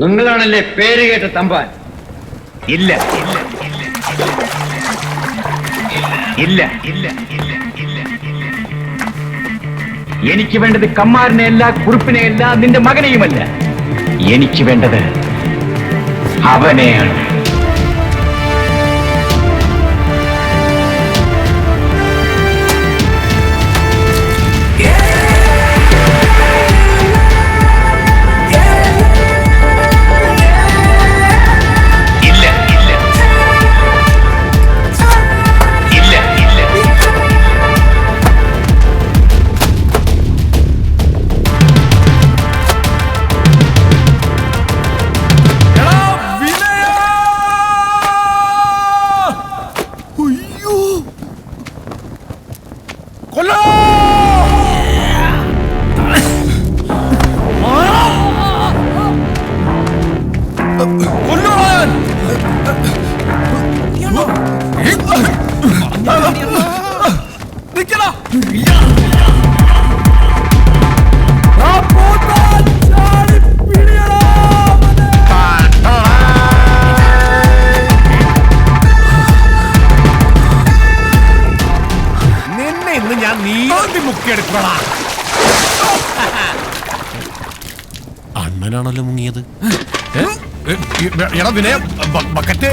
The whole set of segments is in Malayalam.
നിങ്ങളാണല്ലേ പേര് കേട്ട തമ്പാൻ? ഇല്ല ഇല്ല ഇല്ല ഇല്ല ഇല്ല എനിക്ക് വേണ്ടത് കമ്മാരനെ അല്ല കുറുപ്പിനെ അല്ല നിന്റെ മകനെയുമല്ല. എനിക്ക് വേണ്ടത് അവനെയാണ്. നിന്നെ ഇന്ന് ഞാൻ നീന്തി മുക്കിയെടുക്കണം അണ്ണനാണല്ലോ മുങ്ങിയത്? എടാ വിനയ ബക്കറ്റ്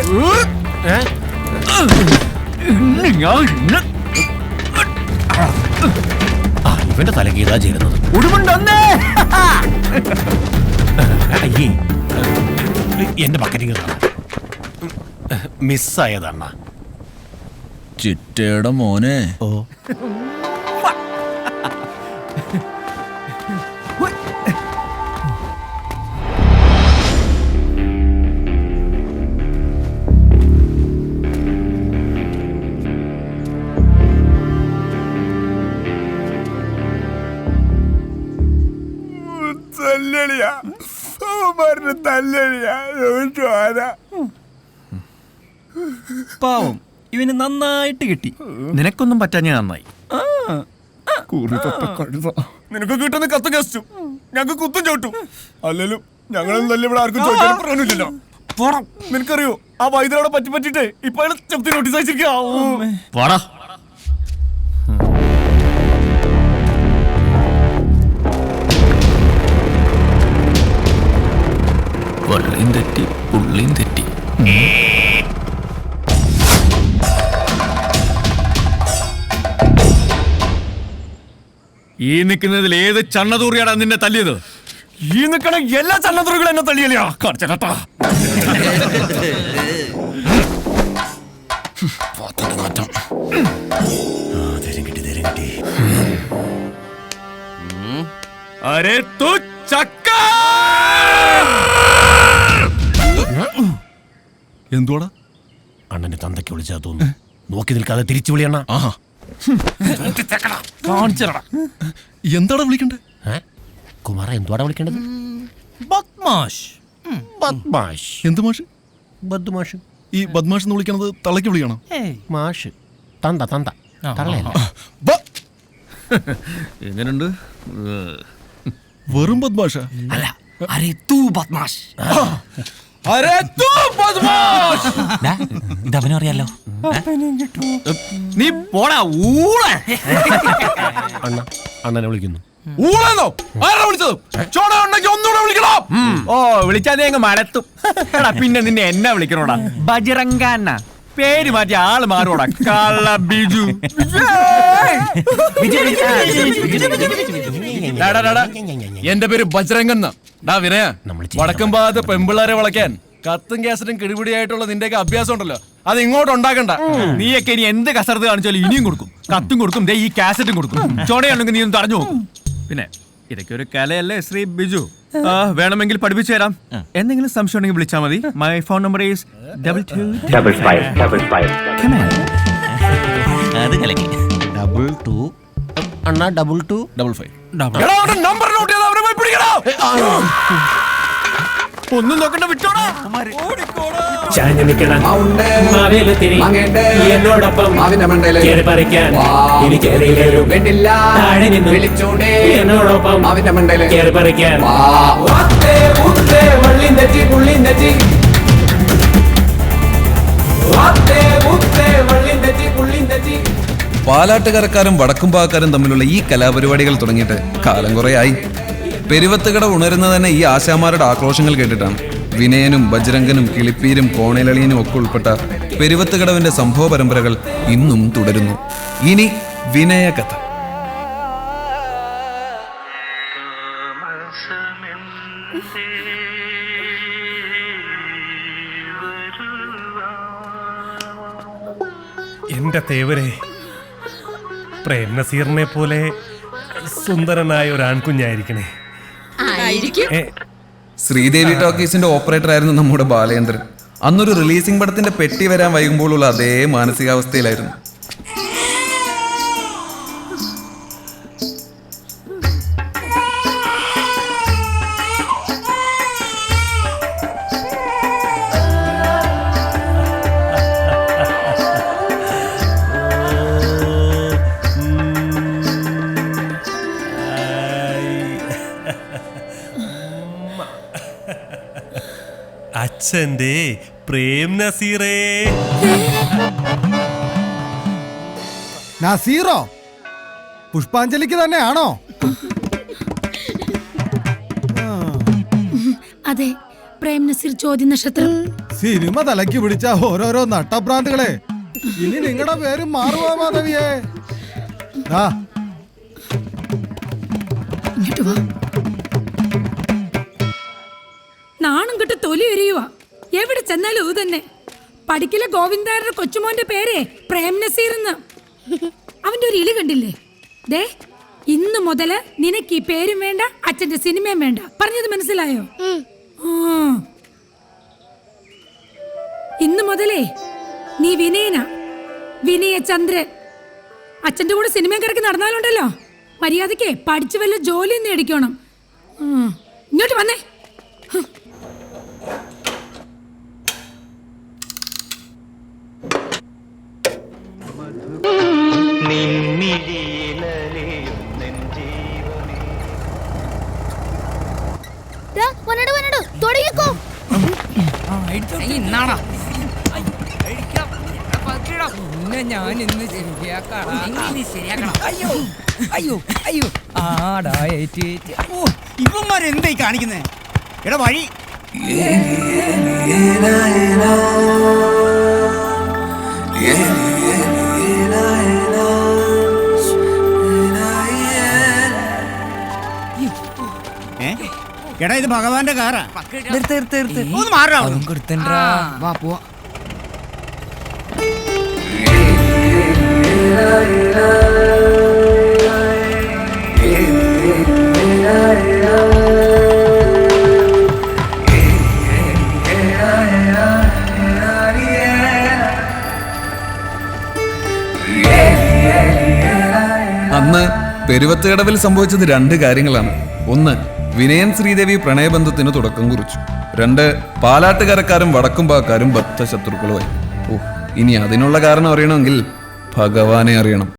ഇവന്റെ തലക്ക് ഇതാ ചേരുന്നത്. ഉടുമുണ്ടൊന്നേ അയ്യേ. എന്റെ ബക്കറ്റിങ് മിസ്സായതണ്ണ ചിറ്റയുടെ മോനെ. ഓ. തല്ലടിയാ പറഞ്ഞ തല്ലടിയാ ചോര പാവം. ഇവന് നന്നായിട്ട് കിട്ടി. നിനക്കൊന്നും പറ്റാഞ്ഞ നന്നായി. നിനക്ക് കിട്ടുന്ന കത്ത് കസ്റ്റു ഞങ്ങൾക്ക് കുത്തും ചോട്ടു. അല്ലെങ്കിലും ഞങ്ങളും നല്ല ഇവിടെ ആർക്കും ചോദിക്കാൻ പറഞ്ഞില്ലല്ലോ നിനക്കറിയോ ആ വൈദ്യരോടെ പറ്റി പറ്റിട്ട് ഇപ്പൊ ചെപ്പത്തി നോട്ടീസ് അയച്ചിരിക്കാ വള്ളിയും തെറ്റി പുള്ളിയും തെറ്റി. ഈ നിൽക്കുന്നതിൽ ഏത് ചണ്ണതൂറിയാടാ നിന്നെ തല്ലിയത്? ഈ നിൽക്കണ എല്ലാ ചണ്ണതൂറുകളും എന്നെ തല്ലിയല്ലോ കാണിച്ചേട്ടാ. പാത്തിന്റെ നാറ്റം ആ തരം കിട്ടി കിട്ടി. അരെ തു ചക്ക എന്തുവാടാ? അണ്ണന്റെ തന്തയ്ക്ക് വിളിച്ചാ തോന്നുന്നു. നോക്കി നിൽക്കാതെ തിരിച്ചു വിളിയണ്ണ ആഹാ. കാണിച്ചടാ. എന്താടാ വിളിക്കണ്ടേ? കുമാര എന്തുവാടാ വിളിക്കേണ്ടത്? ബദ്മാഷ്. ബദ്മാഷ്. എന്ത് മാഷ്? ബദ്മാഷ്. ഈ ബദ്മാഷ് എന്ന് വിളിക്കണത് തള്ളയ്ക്ക് വിളിക്കണം മാഷ്. തന്ത തന്ത. തള്ളയല്ല? എങ്ങനെയുണ്ട് വെറും ബദ്മാഷ? അല്ല. അരെ തൂ ബദ്മാഷ്. ഇതവനും അറിയാലോ നീ പോടാ ഊളെ അണ്ണ അണ്ണനെ വിളിക്കുന്നു ഊളെന്നോ ആരാ വിളിച്ചത് ചോട ഉണ്ടെങ്കിൽ ഒന്നുകൂടെ വിളിക്കണോ ഓ വിളിച്ചാ നീ അങ്ങ് മലത്തും എടാ പിന്നെ നിന്നെ എന്നാ വിളിക്കണോടാ ബജറങ്കാന്ന പേര് മാറ്റി ആൾ മാറോടാ കള്ള ബിജു ഡാ, ഡാ, ഡാ, ഡാ. എന്റെ പേര് ബജരംഗൻ ഡാ വിനയ. നമ്മൾ ചെയ്യണം. വടക്കം ഭാഗത്ത് പെമ്പിള്ളാരെ വളയ്ക്കാൻ. കത്തും കേസറ്റും കിടിപിടിയായിട്ടുള്ള നിന്റെയൊക്കെ അഭ്യാസം ഉണ്ടല്ലോ അത് ഇങ്ങോട്ട് ഉണ്ടാക്കണ്ട. നീയൊക്കെ ഇനി എന്ത് കസർത്ത് കാണിച്ചാലും ഇനിയും കൊടുക്കും. കത്തും കൊടുക്കും. ദേ ഈ കാസറ്റും കൊടുക്കും. ചോടയാണെങ്കിൽ നീ ഒന്ന് തടഞ്ഞു നോക്കും. പിന്നെ ഇതൊക്കെ ഒരു കലയല്ലേ ശ്രീ ബിജു? ആ, വേണമെങ്കിൽ പഠിപ്പിച്ചു തരാം. എന്തെങ്കിലും സംശയം ഉണ്ടെങ്കിൽ വിളിച്ചാൽ മതി. My phone number is double two double five double five അത് കലക്കി ഡബിൾ ടു അണ്ണ double two double five number note ചെയ്ത് അവരെ പോയി പിടിക്കണോ ഒന്നും നോക്കണ്ട വിട്ടോടാ. ചാഞ്ഞു നിൽക്കണം മാവേലത്തിരി എന്നോടൊപ്പം കേറി പറിക്കാൻ എനിക്കേറിയില്ലേലും താഴെ നിന്ന് വിളിച്ചോണ്ടേ. എന്നോടൊപ്പം കേറി പറിക്കാൻ. വള്ളിൻ തെറ്റി പുള്ളിൻ തെറ്റി വാത്തേ പാലാട്ടുകരക്കാരും വടക്കുംപാക്കാരും തമ്മിലുള്ള ഈ കലാപരിപാടികൾ തുടങ്ങിയിട്ട് കാലം കുറേയായി. പെരുവത്തുകട ഉണരുന്ന തന്നെ ഈ ആശാമാരുടെ ആക്രോശങ്ങൾ കേട്ടിട്ടാണ്. വിനയനും ബജ്രംഗനും കിളിപ്പീരും കോണിലളിയനും ഒക്കെ ഉൾപ്പെട്ട പെരുവത്തുകടവിന്റെ സംഭവ പരമ്പരകൾ ഇന്നും തുടരുന്നു. ഇനി വിനയകഥ എന്റെ തേവരെ പ്രേം നസീറിനെ പോലെ സുന്ദരനായ ഒരു ആൺകുഞ്ഞായിരിക്കണേ ഏ, ശ്രീദേവി ടോക്കീസിന്റെ ഓപ്പറേറ്റർ ആയിരുന്നു നമ്മുടെ ബാലേന്ദ്രൻ. അന്നൊരു റിലീസിംഗ് പടത്തിന്റെ പെട്ടി വരാൻ വൈകുമ്പോഴുള്ള അതേ മാനസികാവസ്ഥയിലായിരുന്നു. അച്ഛന്റെ പ്രേം നസീറേ. നസീറോ? പുഷ്പാഞ്ജലിക്ക് തന്നെയാണോ? അതെ പ്രേം നസീർ ചോദ്യ നക്ഷത്രം. സിനിമ തലക്ക് പിടിച്ച ഓരോരോ നട്ടഭ്രാന്തുകളെ. ഇനി നിങ്ങളുടെ പേര് മാറുവാ മാധവിയേ. ആ ഇങ്ങോട്ട് വാ. തൊലി എരിയുക എവിടെ ചെന്നാലും ഇത് തന്നെ. പഠിക്കിലെ ഗോവിന്ദാരുടെ കൊച്ചുമോന്റെ പേരേ പ്രേം നസീർ എന്ന് അവന്റെ ഒരു ഇളി കണ്ടില്ലേ? ദേ ഇന്നു മുതൽ നിനക്ക് ഈ പേരും വേണ്ട അച്ഛന്റെ സിനിമയും വേണ്ട. പറഞ്ഞത് മനസ്സിലായോ. ഇന്നു മുതലേ നീ വിനയന. വിനയ ചന്ദ്രൻ അച്ഛന്റെ കൂടെ സിനിമയും കിടക്കി നടന്നാലുണ്ടല്ലോ. മര്യാദക്കേ പഠിച്ചു വല്ല ജോലി നേടിക്കണം. ഇങ്ങോട്ട് വന്നേ. ഞാൻ ഇന്ന് ശരിയാക്കണം അയ്യോ അയ്യോ അയ്യോ ആടാ. ഓ ഇവന്മാരെന്തായി കാണിക്കുന്നേ എടാ വഴി എടാ ഇത് ഭഗവാന്റെ കാറാ. ഒന്ന് മാറാ വാ പോവാ. അന്ന് പെരുവത്തുകടവിൽ സംഭവിച്ചത് രണ്ട് കാര്യങ്ങളാണ്. ഒന്ന് വിനയൻ ശ്രീദേവി പ്രണയബന്ധത്തിന് തുടക്കം കുറിച്ചു. രണ്ട് പാലാട്ടുകരക്കാരും വടക്കുംപാക്കാരും ബദ്ധ ശത്രുക്കളുമായി ഓ ഇനി അതിനുള്ള കാരണം അറിയണമെങ്കിൽ ഭഗവാനെ അറിയണം.